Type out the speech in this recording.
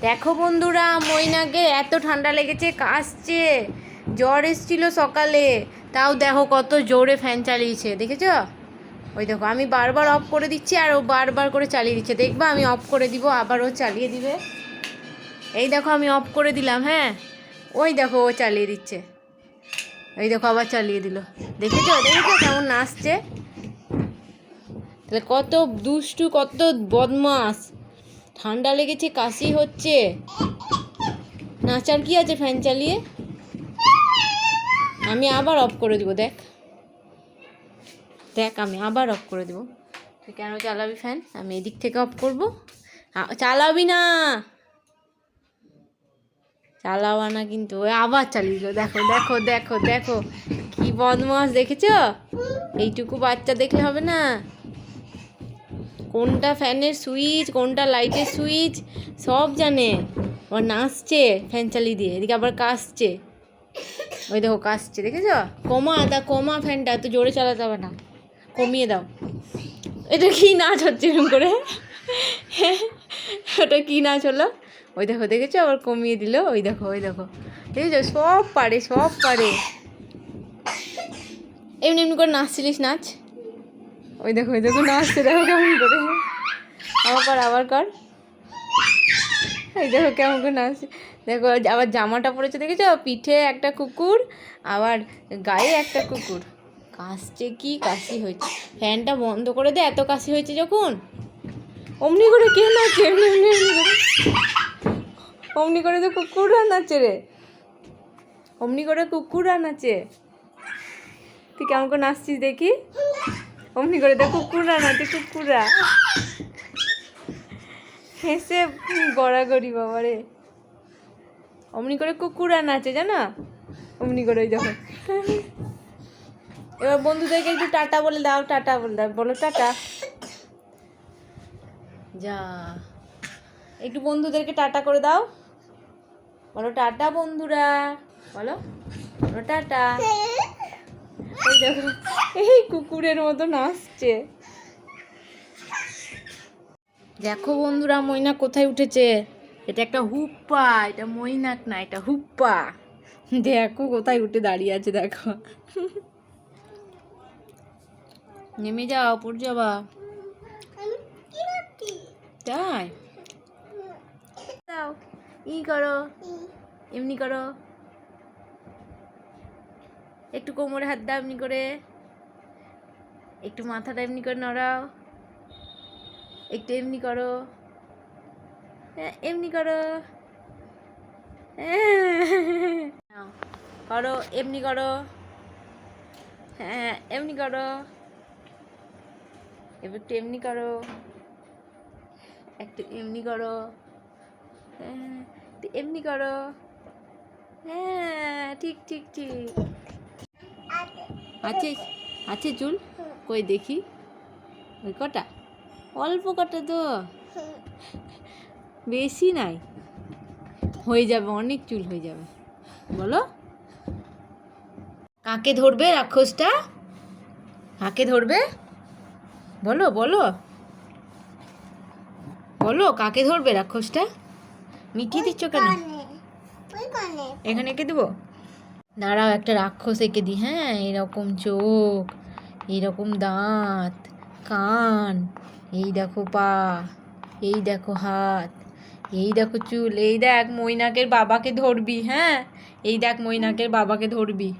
দেখো বন্ধুরা মইনাকে এত ঠান্ডা লেগেছে, কাশছে। জ্বর এসছিল সকালে। তাও দেখো কত জোরে ফ্যান চালিয়েছে, দেখেছ? ওই দেখো, আমি বারবার অফ করে দিচ্ছি আর ও বারবার করে চালিয়ে দিচ্ছে। দেখবা, আমি অফ করে দিব, আবার ও চালিয়ে দিবে। এই দেখো, আমি অফ করে দিলাম হ্যাঁ? ওই দেখো, ও চালিয়ে দিচ্ছে। এই দেখো, আবার চালিয়ে দিল। দেখেছ? দেখেছ কেমন নাচছে? তাহলে কত দুষ্টু, কত বদমাস ঠান্ডা লেগেছে, কাশি হচ্ছে। নাচার কি আছে ফ্যান চালিয়ে? আমি আবার অফ করে দিব, দেখ। দেখ, আমি আবার অফ করে দিব। তুই কেন চালাবি ফ্যান? আমি এদিক থেকে অফ করব। চালাবি না! চালাবা না কিন্তু আবার চালিয়ে দিল দেখো দেখো দেখো দেখো। কি বদমাস দেখেছ? এইটুকু বাচ্চা দেখলে হবে না। কোনটা ফ্যানের সুইচ, কোনটা লাইটের সুইচ, সব জানে। আবার নাচছে ফ্যান চালিয়ে দিয়ে, এদিকে আবার কাশছে ওই দেখো কাশছে দেখেছ? কমা তা কমা ফ্যানটা, এত জোরে চালাতে হবে না। কমিয়ে দাও। এটা কি নাচ হচ্ছে এরকম করে? ওটা কী নাচ হলো? ওই দেখো, দেখেছ? আবার কমিয়ে দিল। ওই দেখো ওই দেখো। দেখেছ? সব পারে সব পারে। এমনি এমনি করে নাচছিলিস নাচ? ওই দেখো ওই দেখো নাচতে দেখো কেমন করে। আবার কর আবার কর? এই দেখো কেমন করে নাচছে দেখো, আবার জামাটা পরেছে, দেখেছ? পিঠে একটা কুকুর, আবার গায়ে একটা কুকুর। কাশছে কি কাশি হয়েছে? ফ্যানটা বন্ধ করে দে, এত কাশি হয়েছে যখন। অমনি করে কে নাচে? এমনি অমনি করে তো কুকুররা নাচে রে। অমনি করে কুকুররা নাচে। তুই কেমন করে নাচছিস দেখি? অমনি করে দেখ কুকুররা নাচে কুকুররা। হেসে গড়াগড়ি বাবা রে অমনি করে কুকুররা নাচে, জানো? অমনি করে ওই দেখো। এবার বন্ধুদেরকে একটু টাটা বলে দাও, টাটা বলে দাও। বলো, টাটা। যা। একটু বন্ধুদেরকে টাটা করে দাও। বলো, টাটা বন্ধুরা। বলো বলো, টাটা। দেখো এই কুকুরের মতো নাচছে দেখো বন্ধুরা ময়না কোথায় উঠেছে? এটা একটা হুপ্পা এটা মৈনাক না এটা হুপ্পা। দেখো কোথায় উঠে দাঁড়িয়ে আছে দেখো। নেমে যাও পড়ে যাবা। তাই? দাও। ই করো। এমনি করো। একটু কোমরে হাত দাও এমনি করে। একটু মাথাটা এমনি করে নড়াও। একটু এমনি করো। হ্যাঁ, এমনি করো। নাও, করো এমনি করো। হ্যাঁ এমনি করো। এবার একটু এমনি করো। একটু এমনি করো। হ্যাঁ এমনি করো। হ্যাঁ ঠিক ঠিক ঠিক। আছে আছে চুল? কই দেখি? ওই কটা? অল্প কটা তো। বেশি নাই। হয়ে যাবে অনেক চুল হয়ে যাবে। বলো। কাকে ধরবে রাক্ষসটা? কাকে ধরবে? বলো বলো। বলো কাকে ধরবে রাক্ষসটা? মিটিয়ে দিচ্ছ কেন? এখানে এঁকে দেবো? দাঁড়াও, একটা রাক্ষস এঁকে দিই। হ্যাঁ এরকম চোখ, এরকম দাঁত, কান, এই দেখো পা, এই দেখো হাত, এই দেখো চুল, এই দেখ মৈনাকের বাবাকে ধরবি। হ্যাঁ এই দেখ মৈনাকের বাবাকে ধরবি।